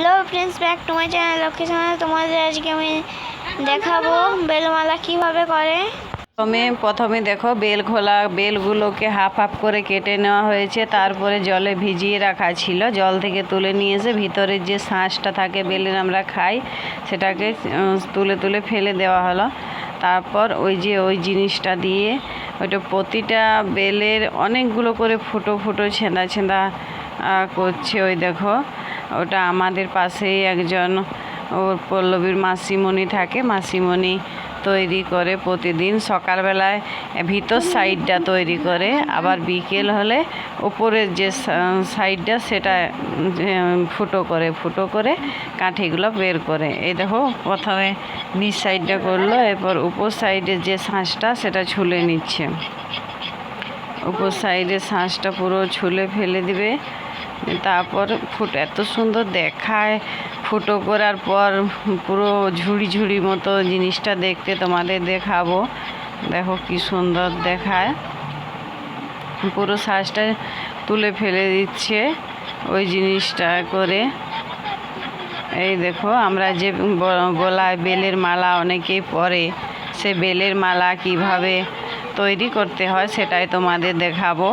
Hello friends, back to my channel Lakshmi সামনে তোমাদের আজকে আমি দেখাবো বেলমালা কীভাবে করে। প্রথমে প্রথমে দেখো, বেল খোলা, বেলগুলোকে হাফ হাফ করে কেটে নেওয়া হয়েছে। তারপরে জলে ভিজিয়ে রাখা ছিল। জল থেকে তুলে নিয়ে এসে ভিতরের যে শাঁসটা থাকে, বেলের আমরা খাই, সেটাকে তুলে তুলে ফেলে দেওয়া হলো। তারপর ওই যে ওই জিনিসটা দিয়ে ওইটা প্রতিটা বেলের অনেকগুলো করে ফুটো ফুটো ছেঁদা ছেঁদা করছে ওই দেখো। ওটা আমাদের পাশেই একজন ওর পল্লবীর মাসিমণি থাকে। মাসিমণি তৈরি করে প্রতিদিন। সকালবেলায় ভিতর সাইডটা তৈরি করে, আবার বিকেল হলে উপরের যে সাইডটা সেটা ফুটো করে ফুটো করে কাঠিগুলো বের করে। এই দেখো, প্রথমে নিচ সাইডটা করল, এরপর উপর সাইডের যে শাঁসটা, সেটা ছুলে নিচ্ছে। উপর সাইডে শাঁসটা পুরো ছুলে ফেলে দিবে। তারপর ফুট এত সুন্দর দেখায়। ফুটো করার পর পুরো ঝুড়ি ঝুড়ি মতো জিনিসটা দেখতে তোমাদের দেখাবো। দেখো কি সুন্দর দেখায়। পুরো শ্বাসটা তুলে ফেলে দিচ্ছে ওই জিনিসটা করে। এই দেখো, আমরা যে গলায় বেলের মালা অনেকেই পরে, সে বেলের মালা কীভাবে তৈরি করতে হয় সেটাই তোমাদের দেখাবো।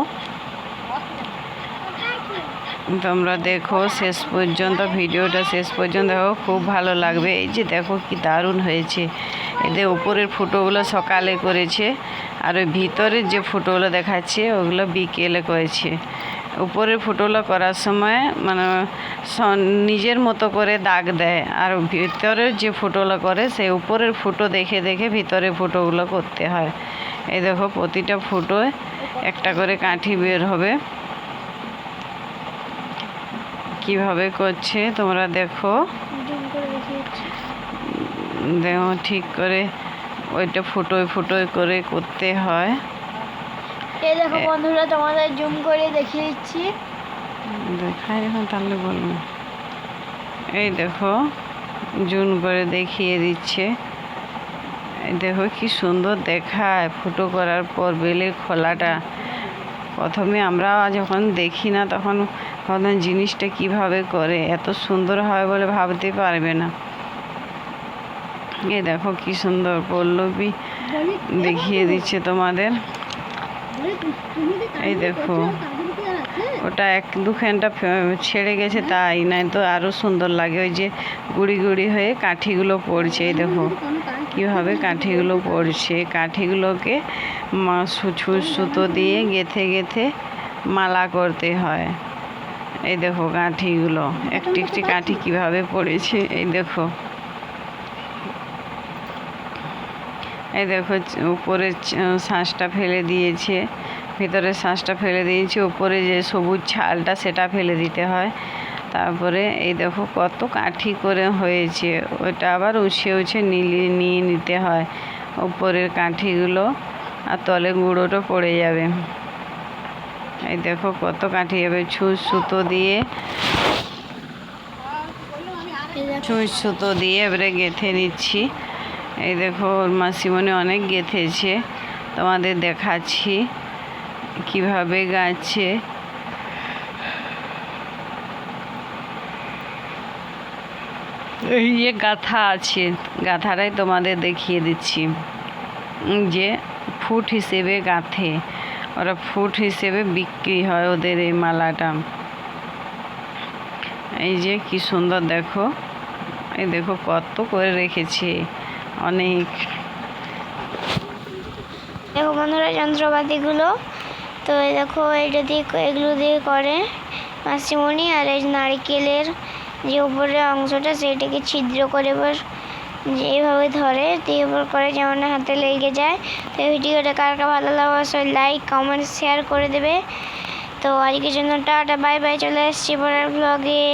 তোমরা দেখো, শেষ পর্যন্ত, ভিডিওটা শেষ পর্যন্ত দেখো, খুব ভালো লাগবে। এই যে দেখো কি দারুণ হয়েছে। এদের উপরের ফুটোগুলো সকালে করেছে, আর ওই ভিতরের যে ফুটোগুলো দেখাচ্ছে, ওগুলো বিকেলে করেছে। উপরের ফুটোগুলো করার সময় মানে নিজের মতো করে দাগ দেয়। আর ভিতরের যে ফুটোগুলো করে, সেই উপরের ফুটো দেখে দেখে ভিতরের ফুটোগুলো করতে হয়। এই দেখো, প্রতিটা ফুটোয় একটা করে কাঠি বের হবে। কীভাবে করছে তোমরা দেখো। জুম দেখো ঠিক করে ওইটা ফুটোয় ফুটোয় করে করতে হয়। এই দেখো বন্ধুরা তোমাদের জুম করে দেখিয়ে দিচ্ছি। দেখাই এখন তাহলে বলব। এই দেখো জুন করে দেখিয়ে দিচ্ছে। দেখো কি সুন্দর দেখায় ফুটো করার পর বেলের খোলাটা। প্রথমে আমরা যখন দেখি না তখন ভাবলাম জিনিসটা কীভাবে করে? এত সুন্দর হয় বলে ভাবতে পারবে না। এই দেখো কি সুন্দর পল্লবী দেখিয়ে দিচ্ছে তোমাদের। এই দেখো, ওটা এক দুখানটা ছেড়ে গেছে তাই নাই তো আরও সুন্দর লাগে। ওই যে গুড়ি গুড়ি হয়ে কাঠিগুলো পড়ছে, এই দেখো কীভাবে কাঠিগুলো পড়ছে। কাঠিগুলোকে সুতো দিয়ে গেথে গেথে মালা করতে হয়। এই দেখো কাঠিগুলো একটি একটি কাঠি কীভাবে পড়েছে, এই দেখো। এই দেখো উপরে শাঁসটা ফেলে দিয়েছে। ভিতরে শাঁসটা ফেলে দিয়েছে, উপরে যে সবুজ ছালটা সেটা ফেলে দিতে হয়। তারপরে এই দেখো কত কাঠি করে হয়েছে, ওটা আবার উছে উছে নিলিয়ে নিয়ে নিতে হয়। উপরের কাঠিগুলো আর তলে গুঁড়োটা পড়ে যাবে। এই দেখো কত কাঠি যাবে ছুঁচ সুতো দিয়ে। ছুঁচ সুতো দিয়ে এবারে গেঁথে নিচ্ছি। এই দেখো, ওর মাসিমণি অনেক গেঁথেছে। তোমাদের দেখাচ্ছি কীভাবে এই যে গাথা আছে, গাথাটাই তোমাদের দেখিয়ে দিচ্ছি। যে ফুট হিসেবে গাঁথে। ওরা ফুট হিসেবে বিক্রি হয় ওদের এই মালাটা। এই যে কি সুন্দর দেখো। এই দেখো কত করে রেখেছে। অনেক। দেখো বন্ধুরা যন্ত্রপাতিগুলো। তো এই দেখো এটা দিয়ে এগুলো দিয়ে করে মাসিমণি আর এই নারকেলের যে উপরের অংশটা সেটাকে ছিদ্র করে এবার এইভাবে ধরে, দিয়ে করে যেমন হাতে লেগে যায়। তো ভিডিওটা কার কার ভালো লাগে অবশ্যই লাইক কমেন্ট শেয়ার করে দেবে। তো আজকের জন্য টাটা বাই বাই চলে এসেছি পরের ব্লগে